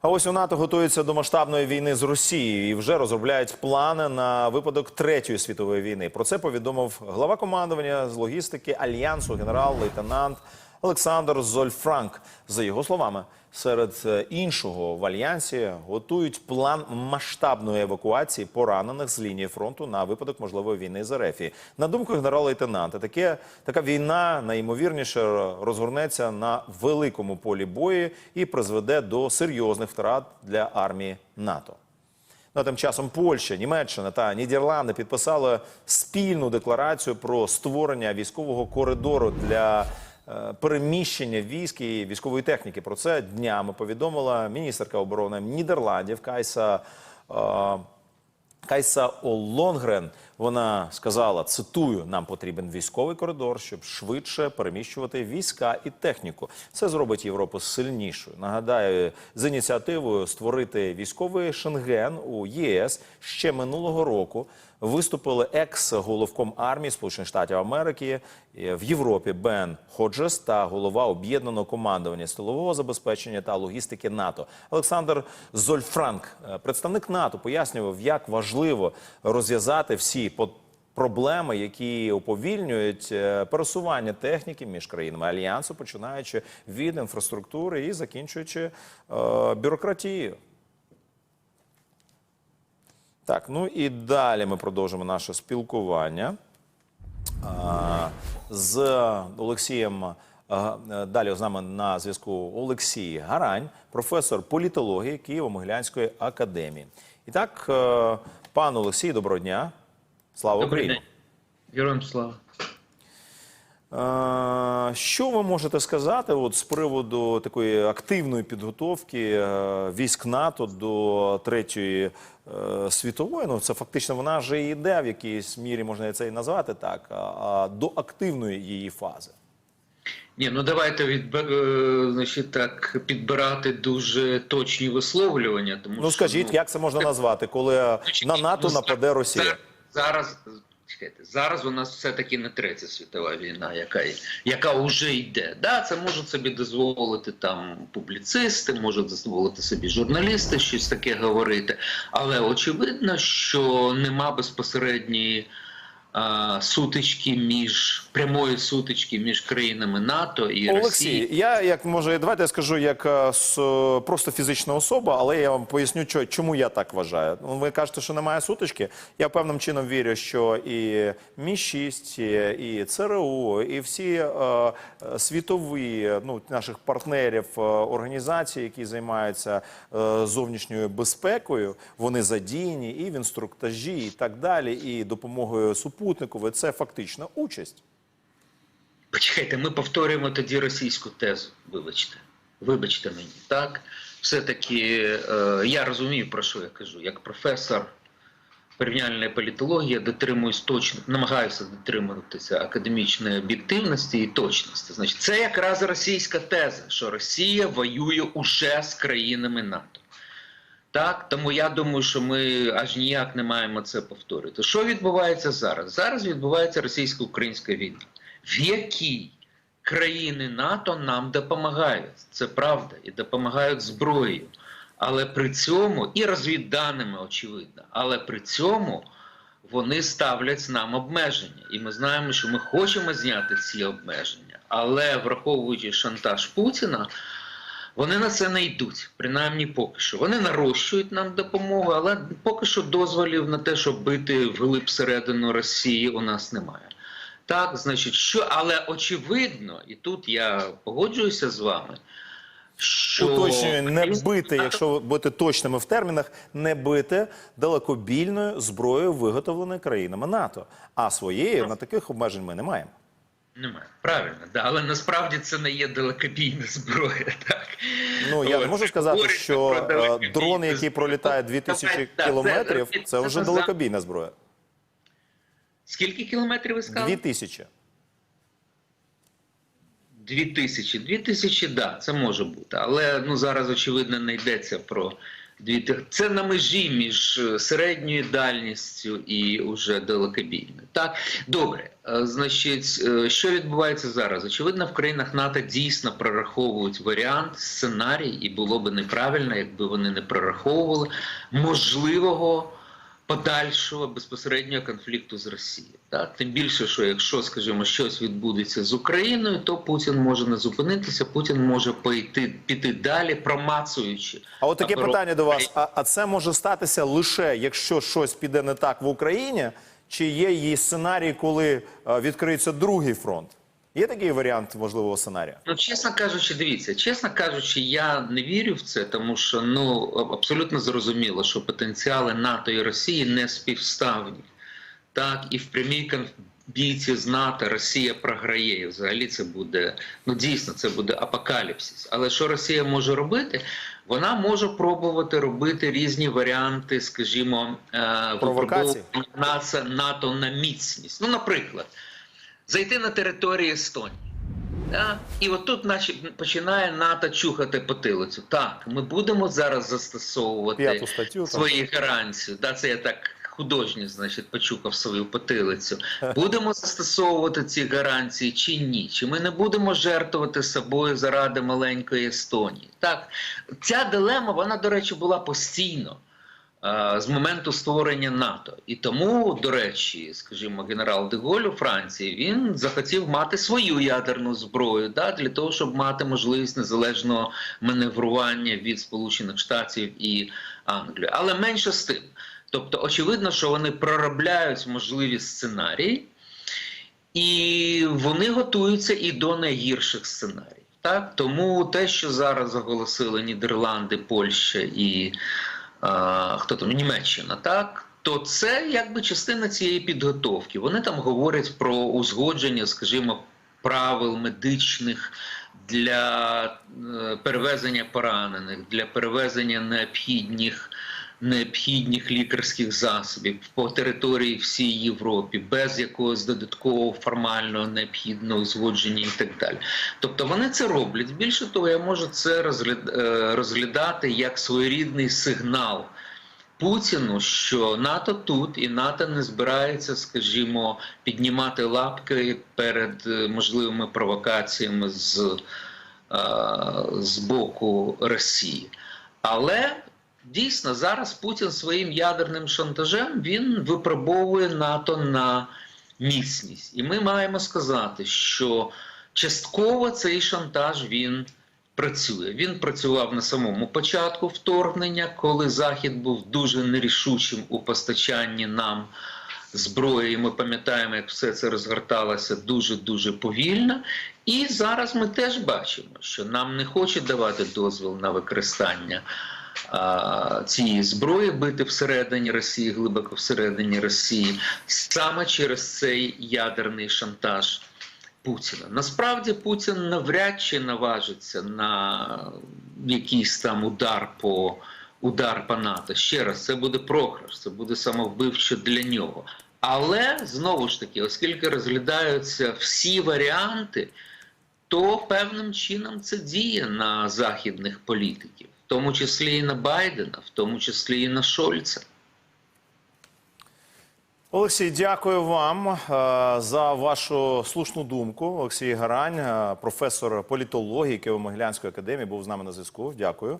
А ось у НАТО готуються до масштабної війни з Росією і вже розробляють плани на випадок третьої світової війни. Про це повідомив глава командування з логістики альянсу генерал-лейтенант Олександр Зольфранк. За його словами, серед е, іншого в альянсі готують план масштабної евакуації поранених з лінії фронту на випадок можливої війни з РФ. На думку генерала-лейтенанта, таке така війна найімовірніше розгорнеться на великому полі бою і призведе до серйозних втрат для армії НАТО. Ну, а тим часом Польща, Німеччина та Нідерланди підписали спільну декларацію про створення військового коридору для переміщення військ і військової техніки. Про це днями повідомила міністерка оборони Нідерландів Кайса. е, Кайса Олонгрен вона сказала: цитую: нам потрібен військовий коридор, щоб швидше переміщувати війська і техніку. Це зробить Європу сильнішою. Нагадаю, з ініціативою створити військовий шенген у ЄС ще минулого року виступили екс-головком армії Сполучених Штатів Америки е, в Європі Бен Ходжес та голова об'єднаного командування стилового забезпечення та логістики НАТО Олександр Зольфранк, е, представник НАТО, пояснював, як важливо розв'язати всі по- проблеми, які уповільнюють е, пересування техніки між країнами альянсу, починаючи від інфраструктури і закінчуючи е, бюрократією. Так, ну і далі ми продовжимо наше спілкування а, з Олексієм. а, е, Далі з нами на зв'язку Олексій Гарань, професор політології Києво-Могилянської академії. І так, е, пан Олексій, доброго дня. Слава Добрий Україні. день. Героям слава. Що ви можете сказати от з приводу такої активної підготовки е, військ НАТО до третьої е, світової? Ну це фактично вона вже і йде в якійсь мірі, можна це і назвати так, а- до активної її фази. Ні, ну давайте відб... е, значить, так підбирати дуже точні висловлювання. Тому Ну скажіть, як це можна назвати, коли Значить, на НАТО ну, нападе Росія? Зараз чекайте, зараз у нас все-таки не третя світова війна, яка, яка вже йде. Да, це можуть собі дозволити там публіцисти, можуть дозволити собі журналісти щось таке говорити. Але очевидно, що нема безпосередньої. Сутички між прямої сутички між країнами НАТО і Росії. Я як може, давайте я скажу як е, с- е, просто фізична особа, але я вам поясню, чо- чому я так вважаю. Ну, ви кажете, що немає сутички. Я певним чином вірю, що і Мі 6 і ЦРУ, і всі е, світові ну наших партнерів е, організацій, які займаються е, зовнішньою безпекою, вони задіяні і в інструктажі, і так далі, і допомогою супутникової. Це фактично участь. Почекайте, ми повторюємо тоді російську тезу. Вибачте, вибачте мені, так? Все-таки е, я розумію, про що я кажу. Як професор порівняльної політології дотримуюсь точно, намагаюся дотримуватися академічної об'єктивності і точності. Значить, це якраз російська теза, що Росія воює уже з країнами НАТО. Так, тому я думаю, що ми аж ніяк не маємо це повторити. Що відбувається зараз? Зараз відбувається російсько-українська війна, в якій країни НАТО нам допомагають. Це правда, і допомагають зброєю. Але при цьому і розвідданими, очевидно, але при цьому вони ставлять нам обмеження. І ми знаємо, що ми хочемо зняти ці обмеження. Але враховуючи шантаж Путіна, вони на це не йдуть, принаймні поки що. Вони нарощують нам допомогу, але поки що дозволів на те, щоб бити вглиб середину Росії, у нас немає. Так, значить, що, але очевидно, і тут я погоджуюся з вами, що Уточнюю, не бити, якщо бути точними в термінах, не бити далекобільною зброєю, виготовленою країнами НАТО. А своєї на таких обмежень ми не маємо. Немає. Правильно, да. але насправді це не є далекобійна зброя. Так? Ну я не От, можу сказати, що е, дрон, який пролітає 2000 Давай, да, кілометрів, це- це вже далекобійна зброя. Скільки кілометрів ви сказали? 2000. Дві тисячі. Дві тисячі, да, це може бути. Але ну зараз очевидно не йдеться про це на межі між е, середньою дальністю і уже далекобійною. Так, добре. Е, Значить, е, що відбувається зараз? Очевидно, в країнах НАТО дійсно прораховують варіант, сценарій, і було би неправильно, якби вони не прораховували можливого подальшого безпосереднього конфлікту з Росією. Так? Тим більше, що якщо, скажімо, щось відбудеться з Україною, то Путін може не зупинитися, Путін може пойти піти далі, промацуючи. А от таке оборону питання до вас: а, а це може статися лише якщо щось піде не так в Україні, чи є її сценарій, коли е, відкриється другий фронт? Є такий варіант можливого сценарія? Ну, чесно кажучи, дивіться, чесно кажучи, я не вірю в це, тому що ну абсолютно зрозуміло, що потенціали НАТО і Росії не співставні. Так, і в прямій бійці з НАТО Росія програє. І взагалі це буде ну дійсно це буде апокаліпсис. Але що Росія може робити? Вона може пробувати робити різні варіанти, скажімо, е, НАТО- НАТО на міцність. Ну, наприклад, зайти на територію Естонії. Да? І от тут наче починає НАТО чухати потилицю. Так, ми будемо зараз застосовувати статтю, там. свої гарантії. Да, це я так художньо, значить, почухав свою потилицю. Будемо застосовувати ці гарантії чи ні? Чи ми не будемо жертвувати собою заради маленької Естонії? Так, ця дилема, вона, до речі, була постійно. Е, З моменту створення НАТО, і тому, до речі, скажімо, генерал Деголь у Франції він захотів мати свою ядерну зброю, да, для того, щоб мати можливість незалежного маневрування від Сполучених Штатів і Англії. Але менше з тим, тобто, очевидно, що вони проробляють можливі сценарії, і вони готуються і до найгірших сценаріїв. Так, тому те, що зараз оголосили Нідерланди, Польща і хто там Німеччина, так. То це якби частина цієї підготовки. Вони там говорять про узгодження, скажімо, правил медичних для е, перевезення поранених, для перевезення необхідних необхідних лікарських засобів по території всій Європі, без якогось додаткового формального необхідного узгодження і так далі. Тобто вони це роблять. Більше того, я можу це е, розглядати як своєрідний сигнал. Путіну, що НАТО тут і НАТО не збирається, скажімо, піднімати лапки перед е, можливими провокаціями з, е, з боку Росії. Але дійсно зараз Путін своїм ядерним шантажем він випробовує НАТО на міцність. І ми маємо сказати, що частково цей шантаж він працює. Він працював на самому початку вторгнення, коли Захід був дуже нерішучим у постачанні нам зброї. І Ми пам'ятаємо, як все це розгорталося дуже дуже повільно. І зараз ми теж бачимо, що нам не хочуть давати дозвіл на використання. Цієї зброї бити всередині Росії, глибоко всередині Росії, саме через цей ядерний шантаж Путіна. Насправді Путін навряд чи наважиться на якийсь там удар по удар по НАТО. Ще раз, це буде програш, це буде самовбивче для нього. Але знову ж таки, оскільки розглядаються всі варіанти, то певним чином це діє на західних політиків, в тому числі і на Байдена, в тому числі і на Шольца. Олексій, дякую вам е, за вашу слушну думку. Олексій Гарань, е, професор політології Києво-Могилянської академії, був з нами на зв'язку. Дякую.